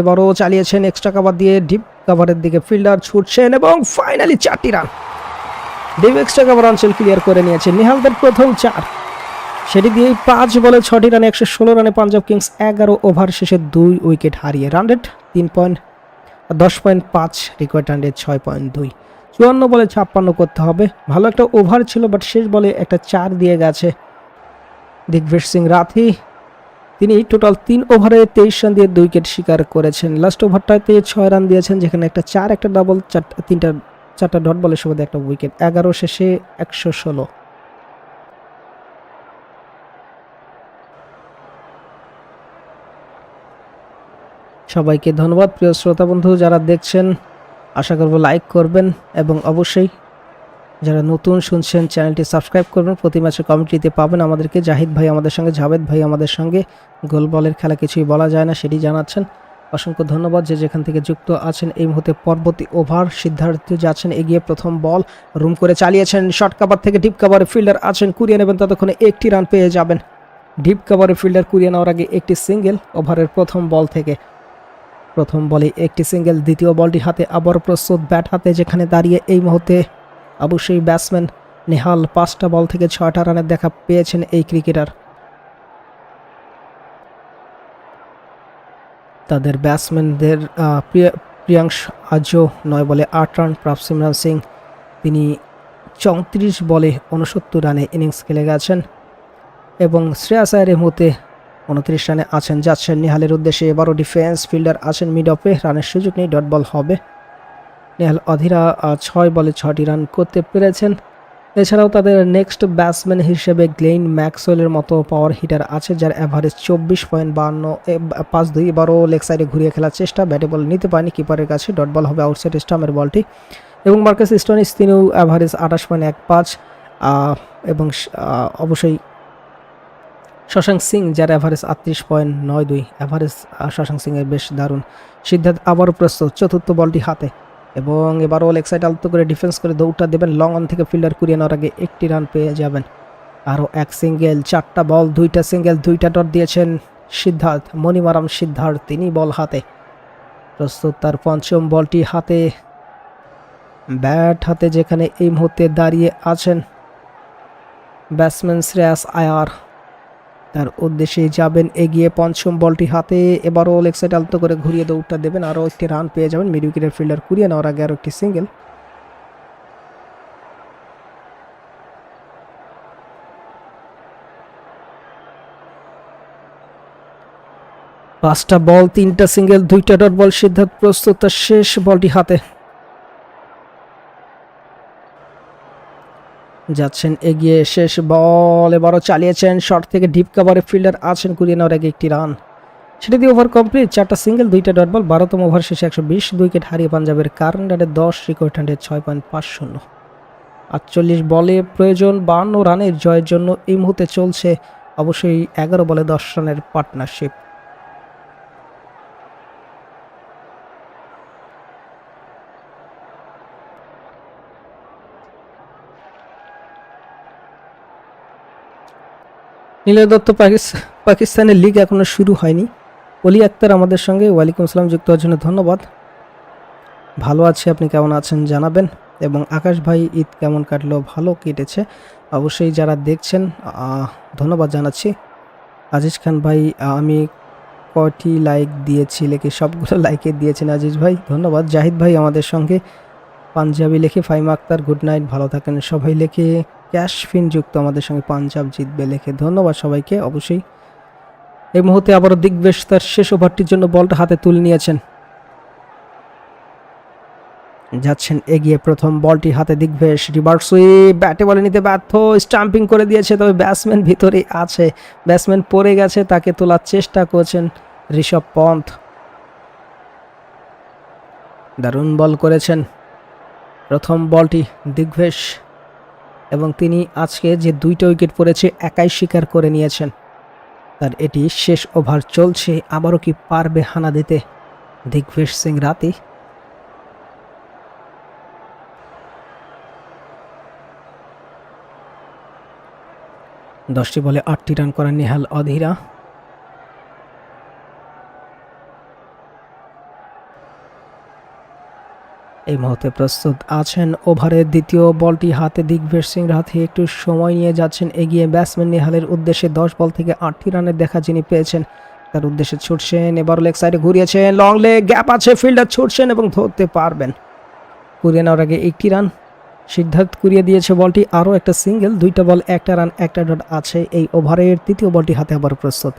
এবারও চালিয়েছেন extra cover দিয়ে ডিপ কাভারের দিকে ফিল্ডার ছুটছেন এবং ফাইনালি চারটি রান ডিপ এক্সট্রা কাভার অঞ্চল ক্লিয়ার করে নিয়েছে নিহালদের প্রথম চার। সেটি দিয়েই পাঁচ বলে ছটি রানে একশো ষোলো রানে পাঞ্জাব কিংস এগারো ওভার শেষে দুই উইকেট হারিয়ে রান রেট তিন পয়েন্ট দশ পয়েন্ট পাঁচ রিকোয়ার্ড রান রেট ছয় পয়েন্ট দুই। চুয়ান্ন বলে ছাপ্পান্ন করতে হবে। ভালো একটা ওভার ছিল বাট শেষ বলে একটা চার দিয়ে গেছে। দিগ্বেশ সিং রাথি তিনি টোটাল তিন ওভারে তেইশ রান দিয়ে দুই উইকেট শিকার করেছেন। লাস্ট ওভারটাতে ছয় রান দিয়েছেন, যেখানে একটা চার, একটা ডাবল চারটা তিনটা, চারটা ডট বলের সুবাদে একটা উইকেট এগারো শেষে একশো ষোলো। সবাইকে ধন্যবাদ। প্রিয় শ্রোতা বন্ধু, যারা দেখছেন, আশা করব লাইক করবেন এবং অবশ্যই যারা নতুন শুনছেন চ্যানেলটি সাবস্ক্রাইব করবেন, প্রতি ম্যাচে কমিটিতে পাবেন আমাদেরকে জাহিদ ভাই, আমাদের সঙ্গে জাভেদ ভাই, আমাদের সঙ্গে গোল বলের খেলা কিছুই বলা যায় না, সেটি জানাচ্ছেন। অসংখ্য ধন্যবাদ যে যেখান থেকে যুক্ত আছেন এই মুহূর্তে পরবর্তী ওভার। সিদ্ধার্থ যাচ্ছেন, এগিয়ে প্রথম বল, রুম করে চালিয়েছেন শর্ট কাভার থেকে ডিপ কাভারে ফিল্ডার আছেন কুড়িয়ে নেবেন ততক্ষণে একটি রান পেয়ে যাবেন। ডিপ কাভারে ফিল্ডার কুড়িয়ে নেওয়ার আগে একটি সিঙ্গেল ওভারের প্রথম বল থেকে। প্রথম বলে একটি সিঙ্গেল, দ্বিতীয় বলটি হাতে আবার প্রস্তুত, ব্যাট হাতে যেখানে দাঁড়িয়ে এই মুহূর্তে অবশ্যই ব্যাটসম্যান নেহাল পাঁচটা বল থেকে ছয়টা রানের দেখা পেয়েছেন এই ক্রিকেটার তাদের ব্যাটসম্যানদের প্রিয়াংশ আজও নয় বলে আট রান। প্রাপ সিমরান সিং, তিনি চৌত্রিশ বলে উনসত্তর রানে ইনিংস খেলে গেছেন এবং শ্রেয়াস আয়ার মুহূর্তে উনত্রিশ রানে আছেন। যাচ্ছেন নিহালের উদ্দেশ্যে। এবারও ডিফেন্স ফিল্ডার আছেন মিড অফে রানের সুযোগ নেই ডট বল হবে। নেহাল অধীরা ছয় বলে ছটি রান করতে পেরেছেন। এছাড়াও তাদের নেক্সট ব্যাটসম্যান হিসেবে গ্লেইন ম্যাক্সওয়েলের মতো পাওয়ার হিটার আছে, যার অ্যাভারেজ চব্বিশ পয়েন্ট বান্ন পাঁচ দুই এবারও লেগ সাইডে ঘুরিয়ে খেলার চেষ্টা, ব্যাটে বল নিতে পারেনি কিপারের কাছে ডট বল হবে আউটসাইড স্টামের বলটি এবং মার্কাস স্টোনিস তিনিও অ্যাভারেজ আঠাশ পয়েন্ট এক পাঁচ এবং অবশ্যই শশাঙ্ক সিং, যার অ্যাভারেজ আটত্রিশ পয়েন্ট নয় দুই অ্যাভারেজ শশাঙ্ক সিংয়ের বেশ দারুণ সিদ্ধার্থ আবারও প্রস্তুত, চতুর্থ বলটি হাতে। এবং এবারও লেগ সাইড আলতো করে ডিফেন্স করে দৌড়টা দেবেন। লং অন থেকে ফিল্ডার কুড়িয়ে নেওয়ার আগে একটি রান পেয়ে যাবেন। আরও এক সিঙ্গেল চারটা বল দুইটা সিঙ্গেল দুইটা ডট দিয়েছেন সিদ্ধার্থ, মণিমারাম সিদ্ধার্থ, তিনি বল হাতে। প্রস্তুত তার পঞ্চম বলটি হাতে। ব্যাট হাতে যেখানে এই মুহূর্তে দাঁড়িয়ে আছেন ব্যাটসম্যান শ্রেয়াস আয়ার। তার উদ্দেশ্যে যাবেন এগিয়ে পঞ্চম বলটি হাতে। এবারও লেগ সাইড আলতো করে ঘুরিয়ে দৌড়টা দেবেন। আরও একটি রান পেয়ে যাবেন মিড উইকেটের ফিল্ডার কুড়িয়ে নেওয়ার আগে আরও একটি সিঙ্গেল। পাঁচটা বল, তিনটা সিঙ্গেল, দুইটা ডট বল সিদ্ধার্থ প্রস্তুত। শেষ বলটি হাতে। যাচ্ছেন, এগিয়ে শেষ বল। এবারও চালিয়েছেন শর্ট থেকে ডিপ কাভারে ফিল্ডার আছেন কুড়িয়ে নেওয়ার আগে একটি রান সেটা দিয়ে ওভার কমপ্লিট চারটা সিঙ্গেল দুইটা ডট বল বারোতম ওভার শেষে একশো বিশ উইকেট হারিয়ে পাঞ্জাবের কারেন্ট রানে দশ রিকোয়ার্ড হান্ড্রেড ছয় পয়েন্ট পাঁচ শূন্য। আটচল্লিশ বলে প্রয়োজন, বান্ন রানের জয়ের জন্য এই মুহূর্তে চলছে অবশ্যই এগারো বলে দশ রানের পার্টনারশিপ নীলা দত্ত পাকিস্তানের লিগ এখনও শুরু হয়নি। অলি আক্তার আমাদের সঙ্গে, ওয়ালাইকুম আসসালাম, যুক্ত হওয়ার জন্য ধন্যবাদ। ভালো আছে, আপনি কেমন আছেন জানাবেন। এবং আকাশ ভাই, ঈদ কেমন কাটলো? ভালো কেটেছে। অবশ্যই যারা দেখছেন ধন্যবাদ জানাচ্ছি। আজিজ খান ভাই, আমি কটি লাইক দিয়েছি, লেখে সবগুলো লাইকে দিয়েছেন আজিজ ভাই, ধন্যবাদ। জাহিদ ভাই আমাদের সঙ্গে, পাঞ্জাবি লেখে ফাইমা আক্তার গুড নাইট ভালো থাকেন সবাই লেখে। ক্যাশ ফিন যুক্ত আমাদের সঙ্গে পাঞ্জাব জিতবে লেখে। ধন্যবাদ সবাইকে, অবশ্যই। এই মুহূর্তে আবারও দিগ্বেশ তার শেষ ওভারটির জন্য বলটা হাতে তুলে নিয়েছেন। যাচ্ছেন এগিয়ে প্রথম বলটি হাতে দিগ্বেশ রিভার্স সুইপ ব্যাটে বলে নিতে ব্যর্থ, স্টাম্পিং করে দিয়েছে, তবে ব্যাটসম্যান ভিতরেই আছে। ব্যাটসম্যান পড়ে গেছে, তাকে তোলার চেষ্টা করছেন ঋষভ পন্থ। দারুণ বল করেছেন প্রথম বলটি দিগ্বেশ। এবং তিনি আজকে যে দুইটা উইকেট পড়েছে, একাই স্বীকার করে নিয়েছেন। তার এটি শেষ ওভার চলছে, আবারও কি পারবে হানা দিতে? দিগ্বেশ সিং রাতি। দশটি বলে আটটি রান করেন নিহাল অধীরা। এই মুহূর্তে প্রস্তুত আছেন ওভারের দ্বিতীয় বলটি হাতে দিগ্বেশ সিং হাতে একটু সময় নিয়ে যাচ্ছেন, এগিয়ে ব্যাটসম্যান নিহালের উদ্দেশ্যে দশ বল থেকে আটটি রানের দেখা যিনি পেয়েছেন। তার উদ্দেশ্যে ছুটছেন, এবার লেগ সাইডে ঘুরিয়েছেন। লং লেগ গ্যাপ আছে ফিল্ডার ছুটছেন এবং ধরতে পারবেন। কুড়িয়ে নেওয়ার আগে একটি রান। সিদ্ধার্থ কুড়িয়ে দিয়েছে বলটি। আরও একটা সিঙ্গেল দুইটা বল, একটা রান একটা ডট আছে। এই ওভারের তৃতীয় বলটি হাতে আবার প্রস্তুত।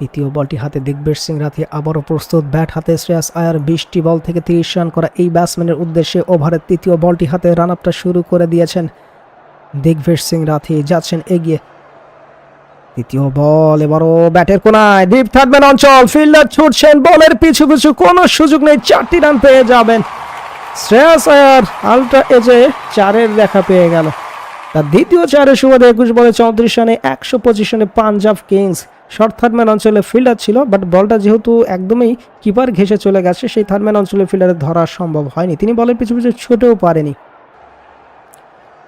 তৃতীয় বলটি হাতে দিগ্বেশ সিং রাথি আবারও প্রস্তুত। ব্যাট হাতে শ্রেয়াস আয়ার বিশটি বল থেকে তিরিশ রান করা এই ব্যাটসম্যানের উদ্দেশ্যে ওভারের তৃতীয় বলটি হাতে রান আপটা শুরু করে দিয়েছেন দিগ্বেশ সিং রাথি। যাচ্ছেন এগিয়ে। তৃতীয় বল এবারও ব্যাটের কোনায়। ডিপ থাকবেন অঞ্চল ফিল্ডার ছুটছেন বলের পিছু পিছু। কোনো সুযোগ নেই। চারটি রান পেয়ে যাবেন। শ্রেয়াস আয়ার আলট্রা এজে চারের দেখা পেয়ে গেল। তার দ্বিতীয় চারের সুবাদে একুশ বলে চৌত্রিশ রানে একশো পঁচিশ রানে Punjab Kings short third man অঞ্চলে ফিল্ডার ছিল, বাট বলটা যেহেতু একদমই কিপার ঘেসে চলে গেছে, সেই থার্ডম্যান অঞ্চলে ফিল্ডারে ধরা সম্ভব হয়নি। তিনি বলের পিছু পিছু ছুটেও পারেনি।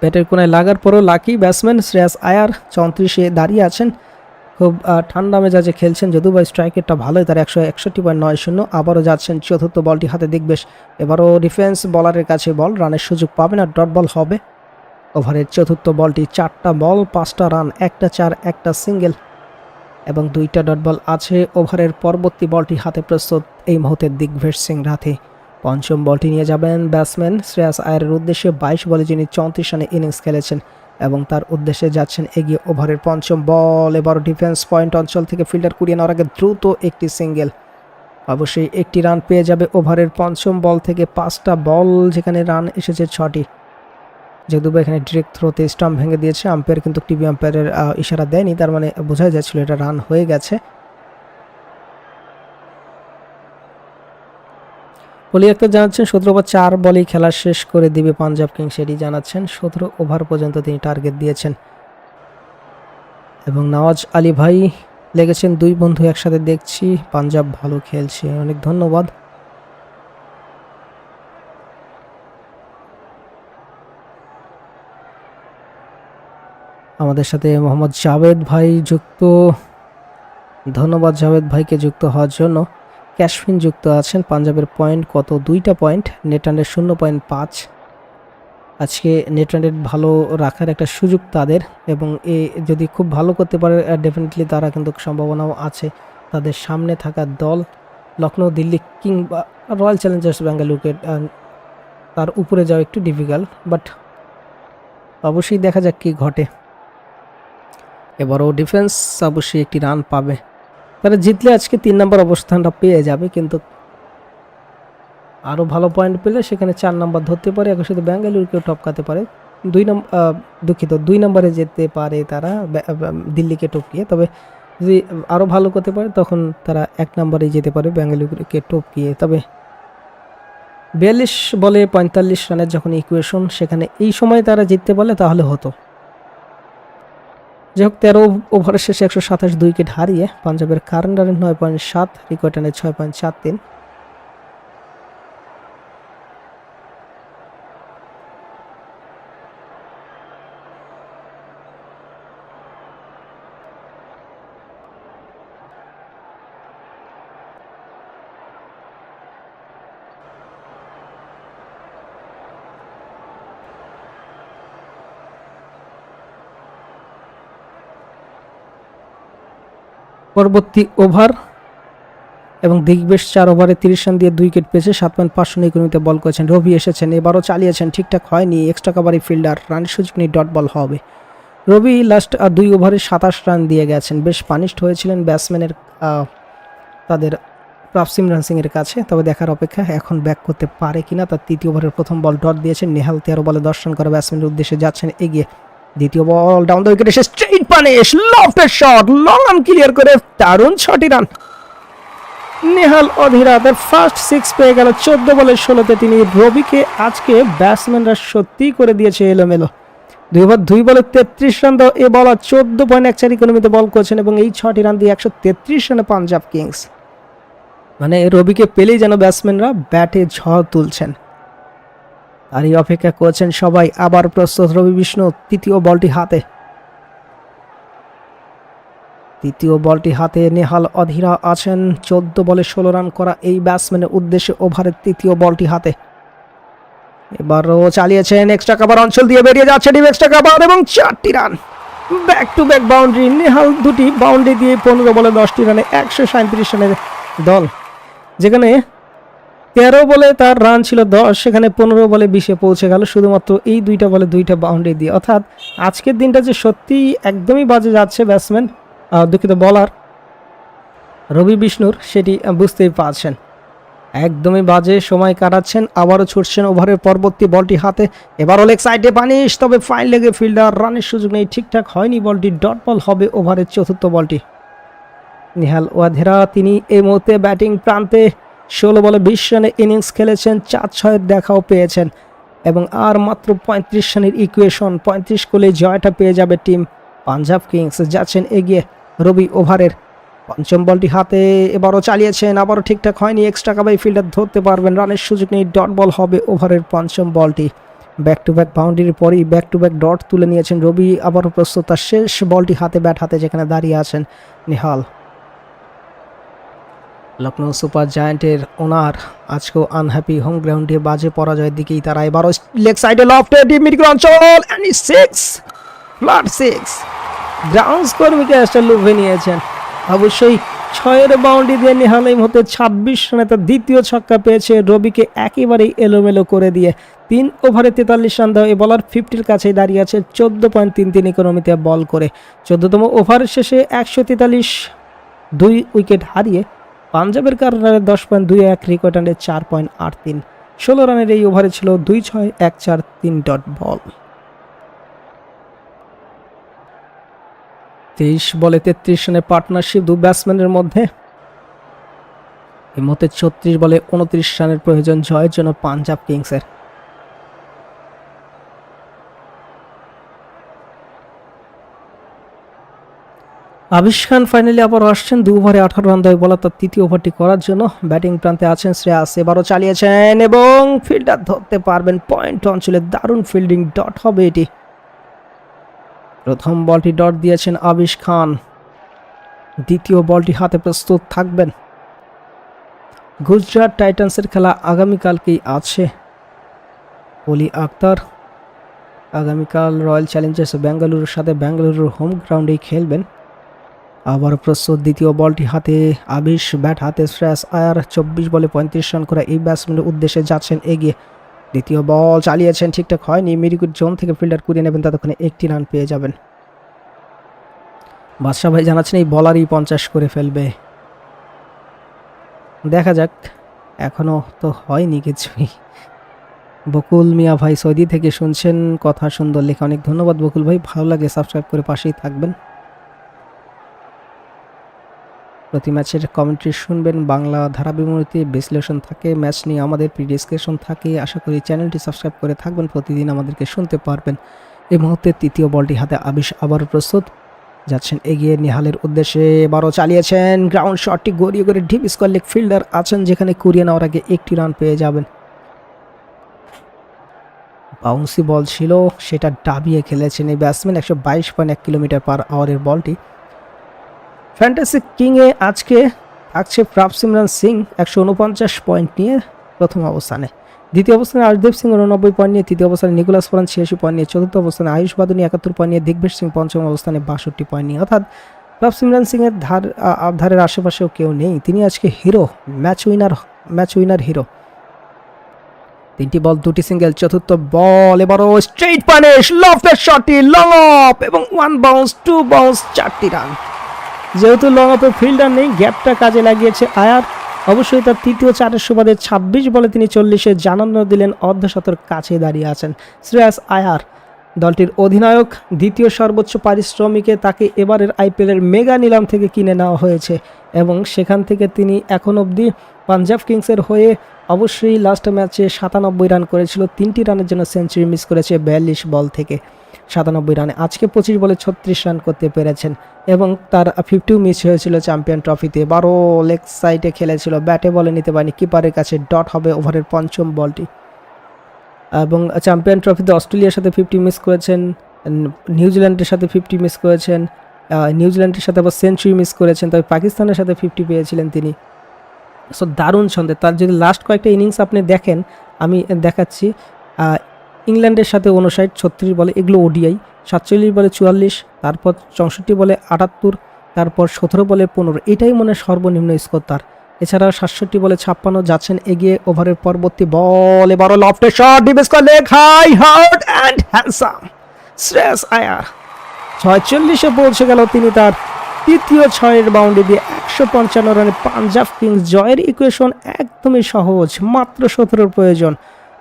ব্যাটের কোনায় লাগার পরও লাকি ব্যাটসম্যান শ্রেয়াস আয়ার চৌত্রিশে দাঁড়িয়ে আছেন। খুব ঠান্ডা মেজাজে খেলছেন যদিও বা স্ট্রাইকেরটা ভালোই, তার একশো একষট্টি পয়েন্ট নয় শূন্য। আবারও যাচ্ছেন চতুর্থ বলটি হাতে দেখবেশ। এবারও ডিফেন্স বলারের কাছে বল, রানের সুযোগ পাবে না ডট বল হবে। ওভারের চতুর্থ বলটি চারটা বল, পাঁচটা রান, একটা চার, একটা সিঙ্গেল। এবং দুইটা ডট বল আছে। ওভারের পরবর্তী বলটি হাতে প্রস্তুত এই মুহূর্তে দিগ্ভেশ সিং রাথে। পঞ্চম বলটি নিয়ে যাবেন ব্যাটসম্যান শ্রেয়াস আয়ারের উদ্দেশ্যে বাইশ বলে যিনি চৌত্রিশ রানে ইনিংস খেলেছেন এবং তার উদ্দেশ্যে যাচ্ছেন এগিয়ে ওভারের পঞ্চম বল। এবার ডিফেন্স পয়েন্ট অঞ্চল থেকে ফিল্ডার কুড়িয়ে নেওয়ার আগে দ্রুত একটি সিঙ্গেল। অবশ্যই একটি রান পেয়ে যাবে ওভারের পঞ্চম বল থেকে পাঁচটা বল, যেখানে রান এসেছে ছটি। যেহেতু এখানে ডিরেক্ট থ্রোতে স্টাম্প ভেঙে দিয়েছে আম্পায়ার কিন্তু টিভি আম্পায়ারের ইশারা দেয়নি, তার মানে বোঝা যাচ্ছিল এটা রান হয়ে গেছে। বলি একটা জানাচ্ছেন, সতেরো ওভার চার বলেই খেলা শেষ করে দিবে পাঞ্জাব কিংস, এটি জানাচ্ছেন, সতেরো ওভার পর্যন্ত তিনি টার্গেট দিয়েছেন। এবং নওয়াজ আলী ভাই লেগেছেন, দুই বন্ধু একসাথে দেখছি, পাঞ্জাব ভালো খেলছে, অনেক ধন্যবাদ। আমাদের সাথে মোহাম্মদ জাভেদ ভাই যুক্ত। ধন্যবাদ জাভেদ ভাইকে যুক্ত হওয়ার জন্য। ক্যাশফিন যুক্ত আছেন। পাঞ্জাবের পয়েন্ট কত? দুইটা পয়েন্ট নেট রানের শূন্য পয়েন্ট পাঁচ। আজকে নেট রানের ভালো রাখার একটা সুযোগ তাদের এবং এ যদি খুব ভালো করতে পারে ডেফিনেটলি তারা কিন্তু সম্ভাবনাও আছে তাদের সামনে থাকা দল। লখনৌ দিল্লি কিংবা রয়্যাল চ্যালেঞ্জার্স বেঙ্গালুরুকে তার উপরে যাওয়া একটু ডিফিকাল্ট বাট অবশ্যই দেখা যাক কি ঘটে। এবারও ডিফেন্স অবশ্যই একটি রান পাবে। তারা জিতলে আজকে তিন নম্বর অবস্থানটা পেয়ে যাবে, কিন্তু আরও ভালো পয়েন্ট পেলে সেখানে চার নম্বর ধরতে পারে, একই সাথে ব্যাঙ্গালুরুকেও টপকাতে পারে। দুই নম্বর দুঃখিত, দুই নম্বরে যেতে পারে তারা দিল্লিকে টপকিয়ে। তবে যদি আরও ভালো করতে পারে, তখন তারা এক নম্বরে যেতে পারে, ব্যাঙ্গালুরুকে টপকিয়ে। তবে বিয়াল্লিশ বলে পঁয়তাল্লিশ রানের যখন ইকুয়েশন সেখানে এই সময় তারা জিততে পারলে তাহলে হতো। যাই হোক তেরো ওভারের শেষে একশো সাতাশ দুই উইকেট হারিয়ে পাঞ্জাবের কারেন্ট নয় পয়েন্ট সাত রিকোয়েট রানের ছয় পয়েন্ট চার তিন। পরবর্তী ওভার এবং দিগ্বেশ চার ওভারে তিরিশ রান দিয়ে দুই উইকেট পেয়েছে, সাত পয়েন্ট পাঁচশো ইকোনমিতে বল করেছেন। রবি এসেছেন, এবারও চালিয়েছেন, ঠিকঠাক হয়নি এক্সট্রা কাভারি ফিল্ডার রানের সুযোগ নেই ডট বল হবে। রবি লাস্ট দুই ওভারে সাতাশ রান দিয়ে গেছেন, বেশ পানিশড হয়েছিলেন ব্যাটসম্যানের তাদের সিমরান সিং এর কাছে, তবে দেখার অপেক্ষা এখন ব্যাক করতে পারে কিনা, তার তৃতীয় ওভারের প্রথম বল ডট দিয়েছেন, নেহাল তেরো বলে দর্শন করা ব্যাটসম্যানের উদ্দেশ্যে যাচ্ছেন, এগিয়ে দ্বিতীয় বল ডাউন দ্য উইকেট এসে স্ট্রেইট পানিশ লফটের শট লং আর্ম ক্লিয়ার করে দারুণ ছটি রান নেহাল অধীরা তার ফার্স্ট সিক্স পেয়ে গেল, চোদ্দ বলের ষোলোতে তিনি রবিকে আজকে ব্যাটসম্যানরা সত্যিই করে দিয়েছে এলোমেলো। দুই ওভার, দুই বলে তেত্রিশ রান দাও, এ বলার চোদ্দ পয়েন্ট এক চার ইকোনমিতে বল করছেন এবং এই ছটি রান দিয়ে একশো তেত্রিশ রানে পাঞ্জাব কিংস। মানে রবিকে পেলেই যেন ব্যাটসম্যানরা ব্যাটে ঝড় তুলছেন। আর এই অপেক্ষা করছেন সবাই। আবার প্রস্তুত রবি বিষ্ণু, তৃতীয় বলটি হাতে। তৃতীয় বলটি হাতে নেহাল অধীরা আছেন। চোদ্দ বলে ষোলো রান করা এই ব্যাটসম্যানের উদ্দেশ্যে ওভারের তৃতীয় বলটি হাতে। এবারও চালিয়েছেন এক্সট্রা কাভার অঞ্চল দিয়ে বেরিয়ে যাচ্ছে টিম এক্সট্রা কাভার এবং চারটি run. Back to back boundary Nehal দুটি বাউন্ডারি দিয়ে পনেরো বলে দশটি রানে একশো সাঁত্রিশ রানের দল। যেখানে তেরো বলে তার রান ছিল দশ, সেখানে পনেরো বলে বিশে পৌঁছে গেল, শুধুমাত্র এই দুইটা বলে দুইটা বাউন্ডারি দিয়ে। অর্থাৎ আজকের দিনটা যে সত্যি একদমই বাজে যাচ্ছে ব্যাটসম্যান দুঃখিত বলার রবি বিষ্ণুর, সেটি বুঝতেই পারছেন। একদমই বাজে সময় কাটাচ্ছেন, আবারও ছুটছেন ওভারের পরবর্তী বলটি হাতে। এবারও লেগ সাইডে বানিশ, তবে ফাইন লেগে ফিল্ডার রানের সুযোগ নেই, ঠিকঠাক হয়নি বলটি ডট বল হবে ওভারের চতুর্থ বলটি। নিহাল ওয়াধেরা, তিনি এই মুহূর্তে ব্যাটিং প্রান্তে ষোলো বলে বিশ রানের ইনিংস খেলেছেন, চার ছয়ের দেখাও পেয়েছেন এবং আর মাত্র পঁয়ত্রিশ রানের ইকুয়েশন পঁয়ত্রিশ কোলে জয়টা পেয়ে যাবে টিম পাঞ্জাব কিংস। যাচ্ছেন এগিয়ে রবি ওভারের। পঞ্চম বলটি হাতে, এবারও চালিয়েছেন, আবারও ঠিকঠাক হয়নি এক্সট্রা কাবাই ফিল্ডার ধরতে পারবেন, রানের সুযোগ নেই ডট বল হবে ওভারের পঞ্চম বলটি। ব্যাক টু ব্যাক বাউন্ডারির পরেই ব্যাক টু ব্যাক ডট তুলে নিয়েছেন রবি, আবারও প্রস্তুত তার শেষ বলটি হাতে ব্যাট হাতে যেখানে দাঁড়িয়ে আছেন নিহাল। লখনৌ সুপার জায়ান্টের ওনার। আজকেও আনহ্যাপি হোম গ্রাউন্ডে বাজে পরাজয়ের দিকেই তারা এবারও লেগ সাইডে লফটে ডিপ মিডিল অঞ্চল and six flat six ground কর্মীকে একটা লুভে নিয়েছেন। অবশ্যই ছয়ের বাউন্ডারি দিয়ে নিহাল এই মুহূর্তে ছাব্বিশ রানে তার দ্বিতীয় ছক্কা পেয়েছে রবিকে একেবারেই এলোমেলো করে দিয়ে। তিন ওভারে তেতাল্লিশ রান দেওয়া এই বলার ফিফটির কাছেই দাঁড়িয়ে আছে, চোদ্দ পয়েন্ট তিন তিন ইকোনমিতে বল করে। চোদ্দতম ওভার শেষে একশো তেতাল্লিশ, দুই উইকেট হারিয়ে পাঞ্জাবের কারণে দশ পয়েন্ট দুই এক, রেকর্ড রানে চার পয়েন্ট আট তিন। ষোলো রানের এই ওভারে ছিল দুই ছয় এক চার তিন ডট বল। তেইশ বলে তেত্রিশ রানের পার্টনারশিপ, দু ব্যাটসম্যানের মধ্যে। এই মতে ছত্রিশ বলে উনত্রিশ রানের প্রয়োজন জয়ের জন্য পাঞ্জাব কিংসের। আবিশ খান ফাইনালি আবার আসছেন। দু ওভারে আঠারো রান দেয় বলা তার তৃতীয় ওভারটি করার জন্য। ব্যাটিং প্রান্তে আছেন শ্রেয়াস, এবারও চালিয়েছেন এবং ফিল্ডার ধরতে পারবেন। পয়েন্ট অঞ্চলে দারুণ ফিল্ডিং ডট হবে এটি। প্রথম বলটি ডট দিয়েছেন আবিশ খান। দ্বিতীয় বলটি হাতে প্রস্তুত থাকবেন। গুজরাট টাইটান্সের খেলা আগামীকালকেই আছে। অলি আক্তার আগামীকাল রয়্যাল চ্যালেঞ্জার্স বেঙ্গালুরুর সাথে বেঙ্গালুরুর হোম গ্রাউন্ডেই খেলবেন। আবার প্রস্তুত দ্বিতীয় বলটি হাতে, আবিশ ব্যাট হাতে শ্রেয়াস আয়ার, চব্বিশ বলে পঁয়ত্রিশ রান করে এই ব্যাটসম্যানের উদ্দেশ্যে যাচ্ছেন এগিয়ে। দ্বিতীয় বল চালিয়েছেন, ঠিকঠাক হয়নি। মিরিকুট জোন থেকে ফিল্ডার কুড়িয়ে নেবেন, ততক্ষণে একটি রান পেয়ে যাবেন। বাদশাহ ভাই জানাচ্ছেন, এই বলারই পঞ্চাশ করে ফেলবে। দেখা যাক, এখনও তো হয়নি কিছুই। বকুল মিয়া ভাই সৌদি থেকে শুনছেন, কথা সুন্দর লেখা। অনেক ধন্যবাদ বকুল ভাই, ভালো লাগে সাবস্ক্রাইব করে পাশেই থাকবেন। প্রতি ম্যাচের কমেন্ট্রি শুনবেন, বাংলা ধারাবিবরণীতে বিশ্লেষণ থাকে, ম্যাচ নিয়ে আমাদের প্রি ডিসকাশন থাকে। আশা করি চ্যানেলটি সাবস্ক্রাইব করে থাকবেন, প্রতিদিন আমাদেরকে শুনতে পারবেন। এই মুহূর্তে তৃতীয় বলটি হাতে আবিশ আবারও প্রস্তুত। যাচ্ছেন এগিয়ে নিহালের উদ্দেশ্যে, এবারও চালিয়েছেন গ্রাউন্ড শটটি গড়িয়ে করে ডিপ স্কোয়ার লেগ ফিল্ডার আছেন, যেখানে কুড়িয়ে নেওয়ার আগে একটি রান পেয়ে যাবেন। বাউন্সি বল ছিল, সেটা ডাবিয়ে খেলেছেন এই ব্যাটসম্যান একশো বাইশ পয়েন্ট এক কিলোমিটার পার আওয়ারের বলটি ফ্যান্টাসি কিংয়ে আজকে থাকছে প্রাপ সিমরান সিং একশো উনপঞ্চাশ পয়েন্ট নিয়ে প্রথম অবস্থানে। দ্বিতীয় অবস্থানে আর্শদীপ সিং উননব্বই পয়েন্ট নিয়ে, তৃতীয় অবস্থানে নিকোলাস ফরান ছিয়াশি পয়েন্ট নিয়ে, চতুর্থ অবস্থানে আয়ুষ বাদনী একাত্তর পয়েন্ট নিয়ে দিগ্বেশ সিং পঞ্চম অবস্থানে বাষট্টি পয়েন্ট নিয়ে। অর্থাৎ প্রাপ সিমরান সিংয়ের ধার ধারের আশেপাশেও কেউ নেই। তিনি আজকে hero match winner match winner hero তিনটি বল, দুটি সিঙ্গেল চতুর্থ বল, এবারও স্ট্রেট পানিশ লফটের শটটি লং অফ এবং ওয়ান বাউন্স টু বাউন্স চারটি রান যেহেতু লং অফে ফিল্ডার নেই গ্যাপটা কাজে লাগিয়েছে আয়ার। অবশ্যই তার তৃতীয় চারের সুবাদে ছাব্বিশ বলে তিনি চল্লিশে জানানো দিলেন, অর্ধশতর কাছে দাঁড়িয়ে আছেন শ্রেয়াস আয়ার। দলটির অধিনায়ক, দ্বিতীয় সর্বোচ্চ পারিশ্রমিকে তাকে এবারের আইপিএলের মেগা নিলাম থেকে কিনে নেওয়া হয়েছে এবং সেখান থেকে তিনি এখন অবধি পাঞ্জাব কিংসের হয়ে অবশ্যই লাস্ট ম্যাচে সাতানব্বই রান করেছিল, তিনটি রানের জন্য সেঞ্চুরি মিস করেছে বিয়াল্লিশ বল থেকে। সাতানব্বই রানে। আজকে পঁচিশ বলে ছত্রিশ রান করতে পেরেছেন এবং তার ফিফটিও মিস হয়েছিল চ্যাম্পিয়ন ট্রফিতে। বারো লেগ সাইডে খেলেছিল, ব্যাটে বলে নিতে পারেনি কিপারের কাছে ডট হবে ওভারের পঞ্চম বলটি। এবং চ্যাম্পিয়ন ট্রফিতে অস্ট্রেলিয়ার সাথে ফিফটি মিস করেছেন নিউজিল্যান্ডের সাথে ফিফটি মিস করেছেন নিউজিল্যান্ডের সাথে আবার সেঞ্চুরি মিস করেছেন, তবে পাকিস্তানের সাথে ফিফটি পেয়েছিলেন তিনি। সো দারুণ ছন্দে। তার যদি লাস্ট কয়েকটা ইনিংস আপনি দেখেন, আমি দেখাচ্ছি ইংল্যান্ডের সাথে উনষাট ছত্রিশ বলে এগুলো ওডিআই, সাতচল্লিশ বলে চুয়াল্লিশ, তারপর চৌষট্টি বলে আটাত্তর, তারপর সতেরো বলে পনেরো। এটাই মনে সর্বনিম্ন স্কোর তার। এছাড়া সাতষট্টি বলে ছাপ্পান্ন যাচ্ছেন এগিয়ে ওভারের পরবর্তী বল। এবারও লফটে shot ডিবেস leg high hard and handsome Shreyas Iyer. ছয়চল্লিশে পৌঁছে গেল তিনি তার তৃতীয় ছয়ের বাউন্ডারি দিয়ে একশো পঞ্চান্ন রানে পাঞ্জাব কিংস জয়ের ইকুয়েশন একদমই সহজ, মাত্র সতেরোর প্রয়োজন।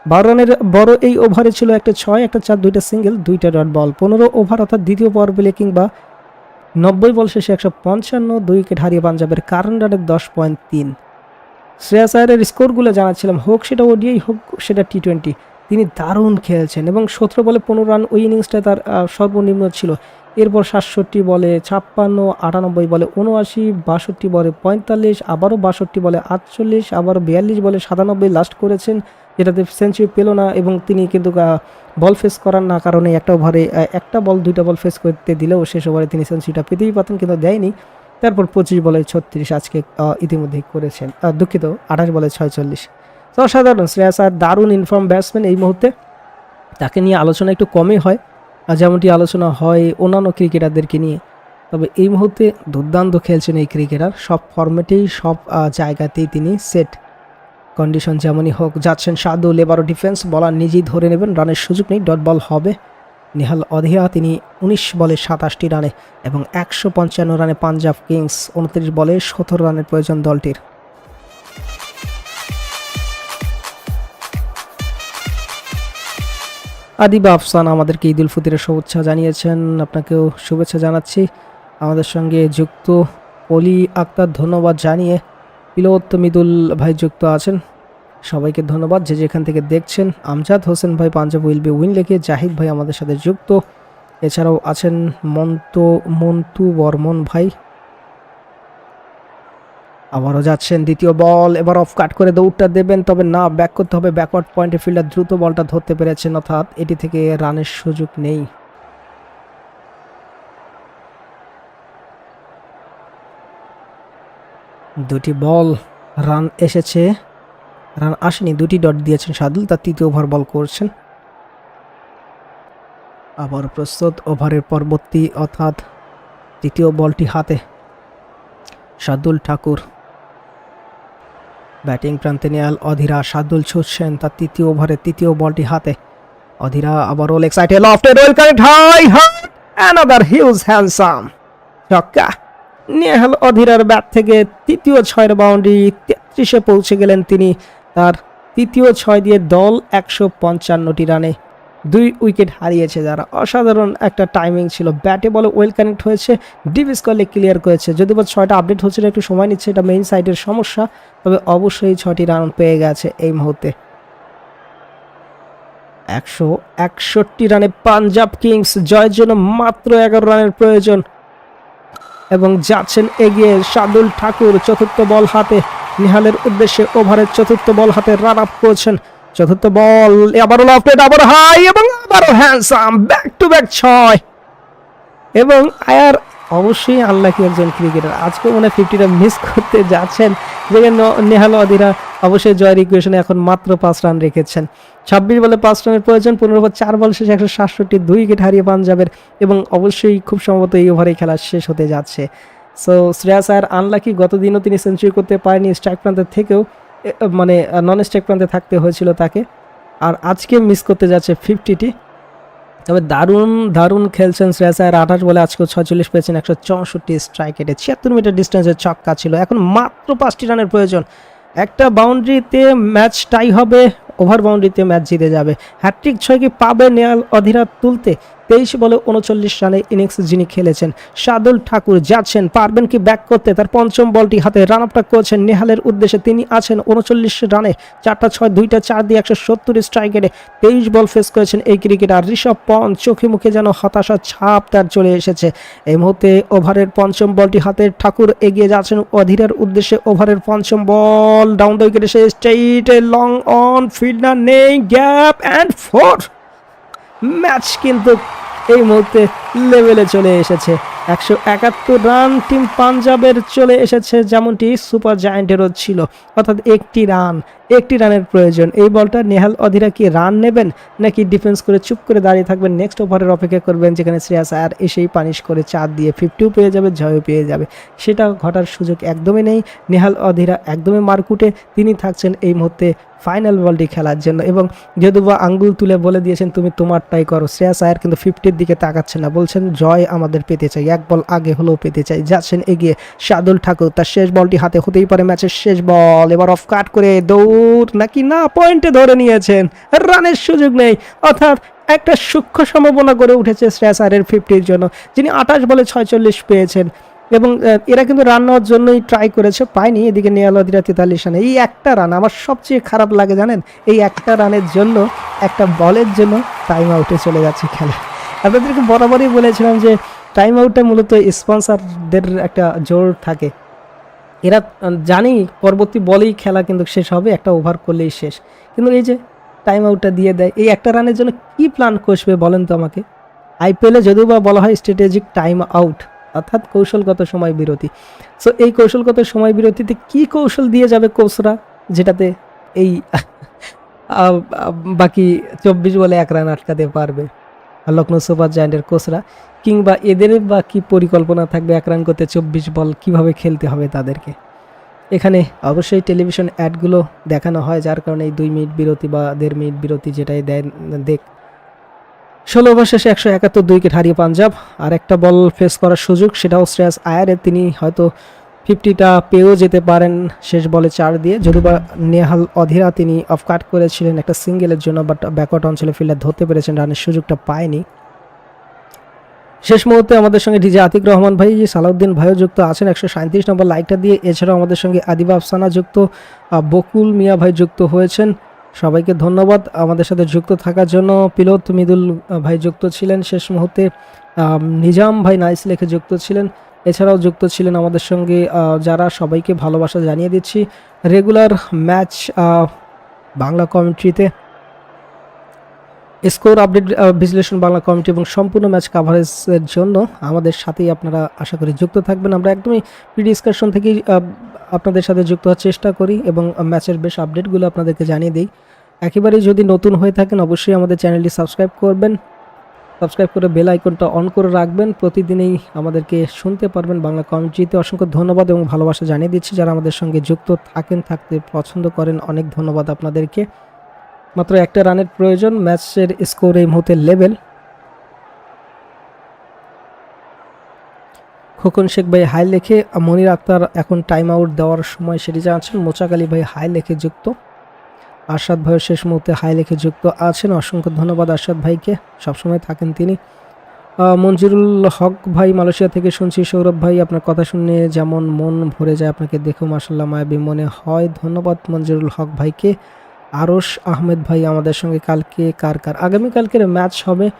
বারো রানের বড় এই ওভারে ছিল একটা ছয়, একটা চার, দুইটা সিঙ্গেল, দুইটা ডট বল। পনেরো ওভার অর্থাৎ দ্বিতীয় পাওয়ার পেলে কিংবা নব্বই বল শেষে একশো পঞ্চান্ন দুই উইকেট হারিয়ে পাঞ্জাবের কারণ রানের দশ পয়েন্ট তিন। শ্রেয়াস আয়ারের স্কোরগুলো জানাচ্ছিলাম, হোক সেটা ওডিআই, হোক সেটা টি টোয়েন্টি। তিনি দারুণ খেলছেন এবং সতেরো বলে পনেরো রান ওই ইনিংসটা তার সর্বনিম্ন ছিল। এরপর সাতষট্টি বলে ছাপ্পান্ন, আটানব্বই বলে উনআশি, বাষট্টি বলে পঁয়তাল্লিশ, আবারও বাষট্টি বলে আটচল্লিশ, আবারও বিয়াল্লিশ বলে সাতানব্বই লাস্ট করেছেন। যেটাতে সেঞ্চুরি পেল না এবং তিনি কিন্তু বল ফেস করার না কারণে একটা ওভারে একটা বল দুইটা বল ফেস করতে দিলেও শেষ ওভারে তিনি সেঞ্চুরিটা পেতেই পারতেন কিন্তু দেয়নি। তারপর পঁচিশ বলে ছত্রিশ আজকে ইতিমধ্যেই করেছেন। দুঃখিত, আঠাশ বলে ছয়চল্লিশ। তো অসাধারণ শ্রেয়াস আর দারুণ ইনফর্ম ব্যাটসম্যান এই মুহূর্তে। তাকে নিয়ে আলোচনা একটু কমই হয় আর যেমনটি আলোচনা হয় অন্যান্য ক্রিকেটারদেরকে নিয়ে। তবে এই মুহূর্তে দুর্দান্ত খেলছেন এই ক্রিকেটার। সব ফর্মেটেই সব জায়গাতেই তিনি সেট কন্ডিশন যেমনই হোক, যাচ্ছেন সাদুল এবারও ডিফেন্স বলার নিজেই ধরে নেবেন, রানের সুযোগ নেই ডট বল হবে। নিহাল অধিয়া তিনি উনিশ বলে সাতাশটি রানে এবং একশো পঞ্চান্ন রানে পাঞ্জাব কিংস, উনত্রিশ বলে সতেরো রানের প্রয়োজন দলটির। আদিবা আফসান আমাদেরকে ঈদ উল ফিতরের শুভেচ্ছা জানিয়েছেন। আপনাকেও শুভেচ্ছা জানাচ্ছি। আমাদের সঙ্গে যুক্ত অলি আক্তার ধন্যবাদ জানিয়ে পিলত মিদুল ভাই যুক্ত আছেন। সবাইকে ধন্যবাদ। যে যেখান থেকে দেখছেন, আমজাদ হোসেন ভাই পাঞ্জাব উইল বি উইন লেখে জাহিদ ভাই আমাদের সাথে যুক্ত। এছাড়াও আছেন মন্ত, মন্তু বর্মন ভাই। আবারও যাচ্ছেন দ্বিতীয় বল, এবার অফ কাট করে দৌড়টা দেবেন, তবে না ব্যাক করতে হবে ব্যাকওয়ার্ড পয়েন্টে ফিল্ডার দ্রুত বলটা ধরতে পেরেছেন, অর্থাৎ এটি থেকে রানের সুযোগ নেই। দুটি বল, রান এসেছে, রান আসেনি, দুটি ডট দিয়েছেন সাদুল, তার তৃতীয় ওভার বল করছেন। আবার প্রস্তুত ওভারের পরবর্তী, অর্থাৎ তৃতীয় বলটি হাতে, সাদুল ঠাকুর। ব্যাটিং প্রান্তে নেয়াল অধীরা সাদুল ছুটছেন তার তৃতীয় ওভারে তৃতীয় বলটি হাতে। অধীরা আবার রোল এক্সাইটে লফটে roll connect high high another huge handsome ছক্কা। নেহাল অধীরার ব্যাট থেকে তৃতীয় ছয়ের বাউন্ডারি তেত্রিশে পৌঁছে গেলেন তিনি। তার তৃতীয় ছয় দিয়ে দল একশো পঞ্চান্নটি রানে দুই উইকেট হারিয়েছে যারা। অসাধারণ একটা টাইমিং ছিল। ব্যাটে বলে ওয়েল কানেক্ট হয়েছে। ডিভিস কলে ক্লিয়ার করেছে। যদি বা ছয়টা আপডেট হচ্ছিল, একটু সময় নিচ্ছে, এটা মেইন সাইডের সমস্যা। তবে অবশ্যই ছটি রান পেয়ে গেছে এই মুহূর্তে। একশো একষট্টি রানে পাঞ্জাব কিংস জয়ের জন্য মাত্র এগারো রানের প্রয়োজন। এবং যাচ্ছেন এগিয়ে শাদুল ঠাকুর, চতুর্থ বল হাতে। নিহালের উদ্দেশ্যে ওভারের চতুর্থ বল হাতে রান আপ করছেন। চতুর্থ বল আবারও লফটেড আবার হাই এবং আবারও হ্যান্ডসাম ব্যাক টু ব্যাক ছয়। এবং আয়ার অবশ্যই আল্লাহ একজন ক্রিকেটার আজকে মনে ফিফটিটা মিস করতে যাচ্ছেন। যেখানে নেহাল অধীরা অবশ্যই জয়ের ইকুয়েশনে এখন মাত্র পাঁচ রান রেখেছেন। ছাব্বিশ বলে পাঁচ রানের প্রয়োজন, পনেরো বল চার বল শেষে একশো সাতষট্টি দুই উইকেট হারিয়ে পাঞ্জাবের এবং অবশ্যই খুব সম্ভবত এই ওভারেই খেলা শেষ হতে যাচ্ছে। সো শ্রেয়াস আয়ার আনলাকি গতদিনও তিনি সেঞ্চুরি করতে পারেনি স্ট্রাইক প্রান্তের থেকেও। মানে নন স্ট্রাইক প্রান্তে থাকতে হয়েছিল তাকে। আর আজকে মিস করতে যাচ্ছে ফিফটিটি তবে দারুণ দারুণ খেলছেন শ্রেয়াস আয়ার আঠাশ বলে আজকে ছয়চল্লিশ পেয়েছেন একশো চৌষট্টি স্ট্রাইক এটে ছিয়াত্তর মিটার ডিস্টেন্সের ছক্কা ছিল। এখন মাত্র পাঁচটি রানের প্রয়োজন। একটা বাউন্ডারিতে ম্যাচ টাই হবে ওভার বাউন্ডারিতে ম্যাচ জিতে যাবে। হ্যাট্রিক ছয় কি পাবে নেয়াল অধীরা তুলতে? তেইশ বলে উনচল্লিশ রানে ইনিংস যিনি খেলেছেন, সাদুল ঠাকুর যাচ্ছেন, পারবেন কি ব্যাক করতে? তার পঞ্চম বলটি হাতে রান আপটা করেছেন নেহালের উদ্দেশ্যে। তিনি আছেন উনচল্লিশ রানে, চারটা ছয়, দুইটা চার দিয়ে একশো সত্তর স্ট্রাইকেটে তেইশ বল ফেস করেছেন এই ক্রিকেটার। ঋষভ পন্থ চোখে মুখে যেন হতাশার ছাপ তার চলে এসেছে। এই মুহূর্তে ওভারের পঞ্চম বলটি হাতে ঠাকুর এগিয়ে যাচ্ছেন অধীরের উদ্দেশ্যে। ওভারের পঞ্চম বল ডাউন দ্য উইকেট এসে স্ট্রেইট লং অন ফিল্ডার নেই গ্যাপ অ্যান্ড ফোর ম্যাচ কিন্তু এই মুহূর্তে লেভেলে চলে এসেছে। একশো একাত্তর রান টিম পাঞ্জাবের চলে এসেছে, যেমনটি সুপার জায়ান্টেরও ছিল। অর্থাৎ একটি রান, একটি রানের প্রয়োজন। এই বলটা নেহাল অধিরা কি রান নেবেন, নাকি ডিফেন্স করে চুপ করে দাঁড়িয়ে থাকবেন? নেক্সট ওভারের অপেক্ষা করবেন, যেখানে শ্রেয়াস আয়ার এসেই পানিশ করে চার দিয়ে ফিফটিও পেয়ে যাবে, জয়ও পেয়ে যাবে। সেটা ঘটার সুযোগ একদমই নেই। নেহাল অধিরা একদমই মারকুটে তিনি থাকছেন এই মুহূর্তে ফাইনাল বলটি খেলার জন্য। এবং যদুবা আঙ্গুল তুলে বলে দিয়েছেন, তুমি তোমারটাই করো। শ্রেয়াস আয়ার কিন্তু ফিফটির দিকে তাকাচ্ছে না। বলছেন, জয় আমাদের পেতে চাই। এক বল আগে হলেও পেতে চাই। যাচ্ছেন এগিয়ে শাদুল ঠাকুর। তার শেষ বলটি হাতে হতেই পারে ম্যাচের শেষ বল। এবার অফ কাট করে দৌড় নাকি না পয়েন্টে ধরে নিয়েছেন। রানের সুযোগ নেই। অর্থাৎ একটা সূক্ষ্ম সম্ভাবনা করে উঠেছে শ্রেয়াস ফিফটির জন্য। যিনি আঠাশ বলে ছয়চল্লিশ পেয়েছেন এবং এরা কিন্তু রান নেওয়ার জন্যই ট্রাই করেছে, পায়নি। এদিকে নিয়ালদিরা তেতাল্লিশ রানে। এই একটা রান আমার সবচেয়ে খারাপ লাগে জানেন? এই একটা রানের জন্য, একটা বলের জন্য টাইম আউটে চলে যাচ্ছে খেলা। আপনাদেরকে বরাবরই বলেছিলাম যে টাইম আউটটা মূলত স্পন্সারদের একটা জোর থাকে। এরা জানি পরবর্তী বলেই খেলা কিন্তু শেষ হবে, একটা ওভার করলেই শেষ। কিন্তু এই যে টাইম আউটটা দিয়ে দেয়, এই একটা রানের জন্য কি প্ল্যান কষবে বলেন তো আমাকে? আইপিএলে যদিও বা বলা হয় স্ট্র্যাটেজিক টাইম আউট অর্থাৎ কৌশলগত সময় বিরতি। সো এই কৌশলগত সময় বিরতিতে কি কৌশল দিয়ে যাবে কোচরা যেটাতে এই বাকি চব্বিশ বলে এক রান আটকাতে পারবে? লখনৌ সুপার জায়ান্টের কোচরা কিংবা এদের বা কি পরিকল্পনা থাকবে এক রান করতে চব্বিশ বল কীভাবে খেলতে হবে তাদেরকে? এখানে অবশ্যই টেলিভিশন অ্যাডগুলো দেখানো হয়, যার কারণে এই দুই মিনিট বিরতি বা দেড় মিনিট বিরতি যেটাই দেয় দেখ। ষোলো ওভার শেষে একশো একাত্তর দুই উইকেট হারিয়ে পাঞ্জাব, আর একটা বল ফেস করার সুযোগ সেটাও শ্রেয়াস আয়ারের। তিনি হয়তো ফিফটিটা পেয়েও যেতে পারেন শেষ বলে চার দিয়ে। যদিও বা নেহাল অধীরা তিনি অফ কাট করেছিলেন একটা সিঙ্গেলের জন্য, বাট ব্যাকওয়ার্ড অঞ্চলে ফিল্ডার ধরতে পেরেছেন, রানের সুযোগটা পায়নি। শেষ মুহূর্তে আমাদের সঙ্গে ডিজে আতিক রহমান ভাই, সালাউদ্দিন ভাইও যুক্ত আছেন। একশো সাঁত্রিশ নম্বর লাইকটা দিয়ে। এছাড়াও আমাদের সঙ্গে আদিবা আফসানা যুক্ত বকুল মিয়া ভাই যুক্ত হয়েছেন। সবাইকে ধন্যবাদ আমাদের সাথে যুক্ত থাকার জন্য। পিলত মিদুল ভাই যুক্ত ছিলেন শেষ মুহূর্তে। নিজাম ভাই নাইস লেখে যুক্ত ছিলেন। এছাড়াও যুক্ত ছিলেন আমাদের সঙ্গে যারা সবাইকে ভালোবাসা জানিয়ে দিচ্ছি রেগুলার ম্যাচ বাংলা কমেন্ট্রিতে স্কোর আপডেট বিশ্লেষণ বাংলা কমিটি এবং সম্পূর্ণ ম্যাচ কাভারেজের জন্য আমাদের সাথেই আপনারা আশা করি যুক্ত থাকবেন। আমরা একদমই প্রি ডিসকাশন থেকেই আপনাদের সাথে যুক্ত হওয়ার চেষ্টা করি এবং ম্যাচের বেশ আপডেটগুলো আপনাদেরকে জানিয়ে দিই। একেবারেই যদি নতুন হয়ে থাকেন, অবশ্যই আমাদের চ্যানেলটি সাবস্ক্রাইব করবেন। সাবস্ক্রাইব করে বেল আইকনটা অন করে রাখবেন। প্রতিদিনই আমাদেরকে শুনতে পারবেন বাংলা কমিটিতে অসংখ্য ধন্যবাদ এবং ভালোবাসা জানিয়ে দিচ্ছি যারা আমাদের সঙ্গে যুক্ত থাকেন, থাকতে পছন্দ করেন, অনেক ধন্যবাদ আপনাদেরকে। মাত্র একটা রানের প্রয়োজন, ম্যাচের স্কোর এই মুহূর্তে লেভেল। খোকন শেখ ভাই হাই লেখে, মনির আক্তার এখন টাইম আউট দেওয়ার সময় সেটি জানাচ্ছেন। মোচাক আলী ভাই হাই লেখে যুক্ত। আরশাদ ভাইয়ের শেষ মুহূর্তে হাই লেখে যুক্ত আছেন। অসংখ্য ধন্যবাদ আশাদ ভাইকে। সবসময় থাকেন তিনি। মঞ্জুরুল হক ভাই মালয়েশিয়া থেকে শুনছি। সৌরভ ভাই, আপনার কথা শুনে যেমন মন ভরে যায়, আপনাকে দেখেও মাসাল্লাহ মায়াবী মনে হয়। ধন্যবাদ মঞ্জুরুল হক ভাইকে। আরশ আহমেদ ভাই আমাদের সঙ্গে কালকে কার কার? আগামীকালকের ম্যাচ হবে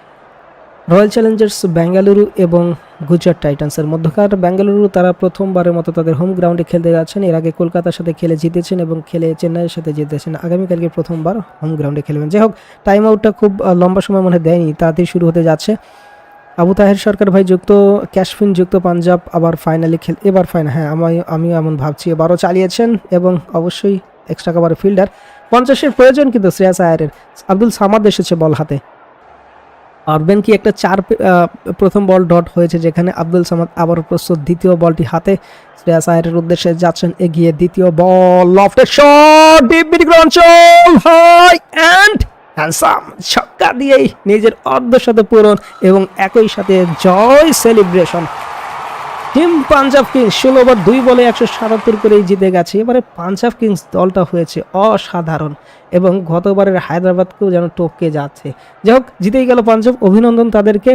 রয়্যাল চ্যালেঞ্জার্স বেঙ্গালুরু এবং গুজরাট টাইটান্সের মধ্যকার বেঙ্গালুরু তারা প্রথমবারের মতো তাদের হোম গ্রাউন্ডে খেলতে যাচ্ছেন। এর আগে কলকাতার সাথে খেলে জিতেছেন এবং খেলে চেন্নাইয়ের সাথে জিতেছেন। আগামীকালকে প্রথমবার হোম গ্রাউন্ডে খেলবেন। যাই হোক টাইম আউটটা খুব লম্বা সময় মনে দেয়নি। তাড়াতাড়ি শুরু হতে যাচ্ছে। আবু তাহের সরকার ভাই যুক্ত, ক্যাশফিন যুক্ত পাঞ্জাব আবার ফাইনালি খেল, এবার ফাইনাল হ্যাঁ আমি, আমিও এমন ভাবছি। এবারও চালিয়েছেন এবং অবশ্যই এক্সট্রা কাভার ফিল্ডার পঞ্চাশের প্রয়োজন কিন্তু শ্রেয়াস আয়ারের। আব্দুল সামাদ এসেছে বল হাতে। কি একটা চার প্রথম বল ডট হয়েছে যেখানে আব্দুল সামাদ আবার প্রস্তুত। দ্বিতীয় বলটি হাতে শ্রেয়াস আয়ারের উদ্দেশ্যে যাচ্ছেন, এগিয়ে দ্বিতীয় বল লফটের শট ডিপ অঞ্চল হাই অ্যান্ড হ্যান্ডসাম ছক্কা দিয়েই নিজের অর্ধশত পূরণ এবং একই সাথে জয় সেলিব্রেশন টিম পাঞ্জাব কিংস, ষোলো ওভার, দুই বলে একশো সাতাত্তর করেই জিতে গেছে। এবারে পাঞ্জাব কিংস দলটা হয়েছে অসাধারণ এবং গতবারের হায়দ্রাবাদকেও যেন টপকে যাচ্ছে। যাই হোক, জিতেই গেল পাঞ্জাব। অভিনন্দন তাদেরকে।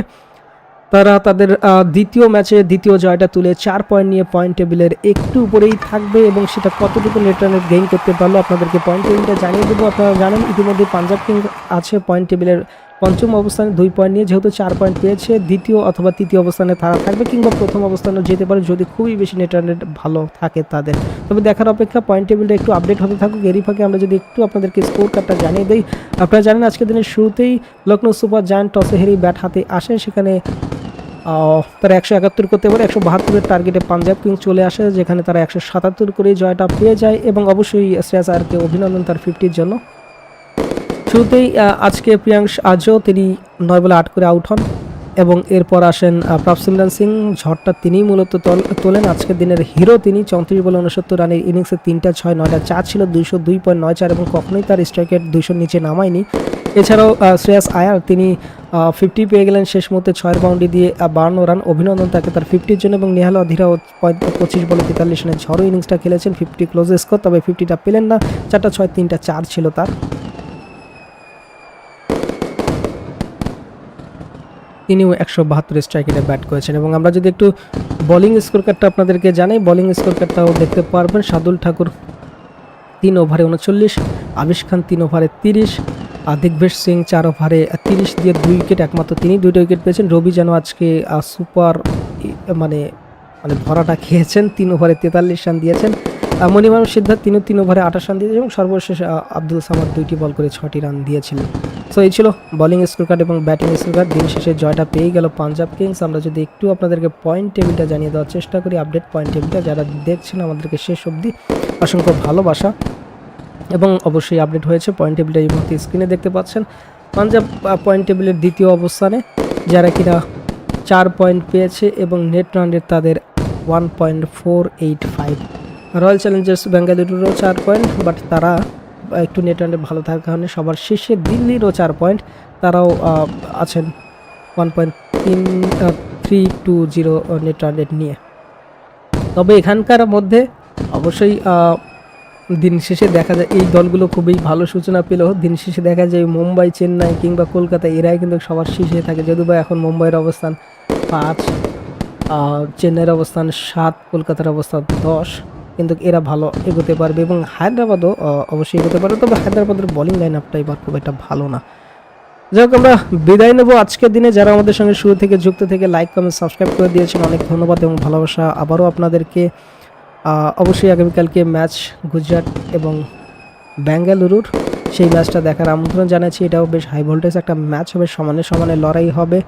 তারা তাদের দ্বিতীয় ম্যাচে দ্বিতীয় জয়টা তুলে চার পয়েন্ট নিয়ে পয়েন্ট টেবিলের একটু উপরেই থাকবে এবং সেটা কতটুকু নেট রানের গেইন করতে পারল আপনাদেরকে পয়েন্ট টেবিলটা জানিয়ে দেবো। আপনারা জানেন ইতিমধ্যে পাঞ্জাব কিংস আছে পয়েন্ট টেবিলের পঞ্চম অবস্থানে দুই পয়েন্ট নিয়ে, যেহেতু চার পয়েন্ট পেয়েছে, দ্বিতীয় অথবা তৃতীয় অবস্থানে তারা থাকবে কিংবা প্রথম অবস্থানে যেতে পারে যদি খুবই বেশি নেট ভালো থাকে তাদের। তবে দেখার অপেক্ষা পয়েন্ট টেবিলটা একটু আপডেট হতে থাকুক। এরই ফাঁকে আমরা যদি একটু আপনাদেরকে স্কোর কার্ডটা জানিয়ে দিই, আপনারা জানেন আজকের দিনের শুরুতেই লখনৌ সুপার জায়ান্ট টসে হেরি ব্যাট হাতে আসে সেখানে তারা একশো একাত্তর করতে পারে, একশো বাহাত্তরের টার্গেটে পাঞ্জাব কিংস চলে আসে, যেখানে তারা একশো সাতাত্তর করে জয়টা পেয়ে যায় এবং অবশ্যই শ্রেয়াস আয়ারকে অভিনন্দন তার ফিফটির জন্য। শুরুতেই আজকে প্রিয়াংশ আজও তিনি নয় বলে আট করে আউট হন এবং এরপর আসেন আহ, প্রাপ সিং। ঝড়টা তিনিই মূলত তোল- তোলেন। আজকের দিনের হিরো তিনি চৌত্রিশ বলে উনসত্তর রানের ইনিংসে তিনটা ছয় নয়টা চার ছিল দুইশো দুই পয়েন্ট নয় চার এবং কখনোই তার স্ট্রাইকের দুইশোর নিচে নামায়নি। এছাড়াও শ্রেয়াস আয়ার তিনি ফিফটি পেয়ে গেলেন শেষ মুহূর্তে ছয়ের বাউন্ডি দিয়ে বান্ন রান। অভিনন্দন তাকে তার ফিফটির জন্য এবং নেহাল অধীরাও পঁচিশ বলে তেতাল্লিশ রানের ঝড়ো ইনিংসটা খেলেছেন। ফিফটি ক্লোজ স্কোর তবে ফিফটিটা পেলেন না। চারটা ছয় তিনটা চার ছিল তার। তিনিও একশো বাহাত্তর স্ট্রাইকেটে ব্যাট করেছেন। এবং আমরা যদি একটু বোলিং স্কোর কার্ডটা আপনাদেরকে জানাই বোলিং স্কোর কার্ডটাও দেখতে পারবেন। সাদুল ঠাকুর তিন ওভারে উনচল্লিশ আবিশ খান তিন ওভারে তিরিশ দিগ্বেশ সিং চার ওভারে তিরিশ দিয়ে দুই উইকেট একমাত্র তিনি দুইটা উইকেট পেয়েছেন। রবি যেন আজকে সুপার মানে মানে ভরাটা খেয়েছেন তিন ওভারে তেতাল্লিশ রান দিয়েছেন। আহ, মণিমাম সিদ্ধার্থ তিনও তিন ওভারে আঠাশ রান দিয়েছেন এবং সর্বশেষ আব্দুল সামাদ দুইটি বল করে ছটি রান দিয়েছিলেন। সো এই ছিল বলিং স্কোর কার্ড এবং ব্যাটিং স্কোর কার্ড দিন শেষে জয়টা পেয়ে গেল পাঞ্জাব কিংস আমরা যদি একটু আপনাদেরকে পয়েন্ট টেবিলটা জানিয়ে দেওয়ার চেষ্টা করি আপডেট পয়েন্ট টেবিলটা যারা দেখছেন আমাদেরকে শেষ অবধি অসংখ্য ভালোবাসা এবং অবশ্যই আপডেট হয়েছে পয়েন্ট টেবিলটা এই মুহূর্তে স্ক্রিনে দেখতে পাচ্ছেন। পাঞ্জাব পয়েন্ট টেবিলের দ্বিতীয় অবস্থানে, যারা কিনা চার পয়েন্ট পেয়েছে এবং নেট রান রেট তাদের one point four eight five royal challengers বেঙ্গালুরুরও চার পয়েন্ট বাট তারা একটু নেট রান ভালো থাকার কারণে সবার শীর্ষে দিল্লিরও চার পয়েন্ট তারাও আছেন। ওয়ান পয়েন্ট তিন থ্রি টু জিরো নেট নিয়ে। তবে এখানকার মধ্যে অবশ্যই দিন শেষে দেখা যায়, এই দলগুলো খুবই ভালো সূচনা পেল দিন শেষে দেখা যায় মুম্বাই, চেন্নাই কিংবা কলকাতা, এরাই কিন্তু সবার শীর্ষে থাকে। যদিও বা এখন মুম্বাইয়ের অবস্থান পাঁচ চেন্নাইয়ের অবস্থান সাত, কলকাতার অবস্থান দশ। কিন্তু এরা ভালো এগোতে পারবে এবং হায়দ্রাবাদও অবশ্যই এগোতে পারবে। তবে হায়দ্রাবাদের বোলিং লাইন আপটা এবার খুব একটা ভালো না। যাই হোক, আমরা বিদায় নেব আজকের দিনে। যারা আমাদের সঙ্গে শুরু থেকে যুক্ত থেকে লাইক কমেন্ট সাবস্ক্রাইব করে দিয়েছেন, অনেক ধন্যবাদ এবং ভালোবাসা আবারও আপনাদেরকে। অবশ্যই আগামীকালকে ম্যাচ গুজরাট এবং ব্যাঙ্গালুরুর সেই ম্যাচটা দেখার আমন্ত্রণ জানাচ্ছি। এটাও বেশ হাই ভোল্টেজ একটা ম্যাচ হবে, সমানে সমানে লড়াই হবে।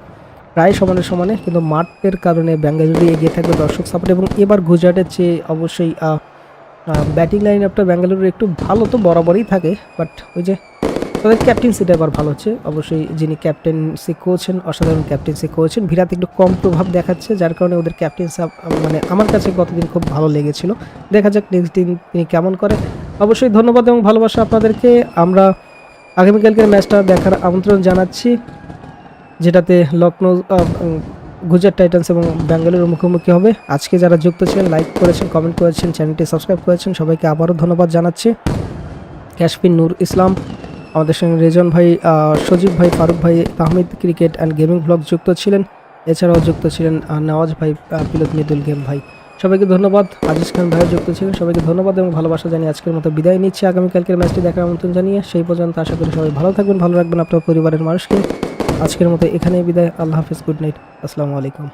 প্রায় সমানে সমানে, কিন্তু মাঠের কারণে বেঙ্গালুরু এগিয়ে থাকবে দর্শক সাপোর্ট এবং এবার গুজরাটের চেয়ে অবশ্যই ব্যাটিং লাইন আপটা বেঙ্গালুরু একটু ভালো তো বরাবরই থাকে বাট ওই যে তাদের ক্যাপ্টেন্সিটা এবার ভালো হচ্ছে। অবশ্যই যিনি ক্যাপ্টেন্সি কোচেন অসাধারণ ক্যাপ্টেন্সি কোচেন বিরাট একটু কম প্রভাব দেখাচ্ছে, যার কারণে ওদের ক্যাপ্টেন্সি মানে আমার কাছে গতদিন খুব ভালো লেগেছিল। দেখা যাক নেক্সট দিন তিনি কেমন করে। অবশ্যই ধন্যবাদ এবং ভালোবাসা আপনাদেরকে। আমরা আগামীকালকের ম্যাচটা দেখার আমন্ত্রণ জানাচ্ছি। যেটাতে লখনৌ গুজরাট টাইটান্স এবং ব্যাঙ্গালুরুর মুখোমুখি হবে। আজকে যারা যুক্ত ছিলেন লাইক করেছেন কমেন্ট করেছেন, চ্যানেলটি সাবস্ক্রাইব করেছেন, সবাইকে আবারও ধন্যবাদ জানাচ্ছি। ক্যাশফিন নূর ইসলাম, আমাদের সঙ্গে রেজন ভাই সজীব ভাই, ফারুক ভাই, Tahmid cricket and gaming blog যুক্ত ছিলেন। এছাড়াও যুক্ত ছিলেন নওয়াজ ভাই পিলত মৃদুল গেম ভাই। সবাইকে ধন্যবাদ। আজিজ খান ভাইও যুক্ত ছিলেন, সবাইকে ধন্যবাদ এবং ভালোবাসা জানিয়ে আজকের মতো বিদায় নিচ্ছি। আগামীকালকের ম্যাচটি দেখার আমন্ত্রণ জানিয়ে সেই পর্যন্ত আশা করি সবাই ভালো থাকবেন, ভালো রাখবেন আপনার পরিবারের মানুষকে। আজকের মতো এখানেই বিদায়। আল্লাহ হাফিজ গুড নাইট। আসসালামু আলাইকুম।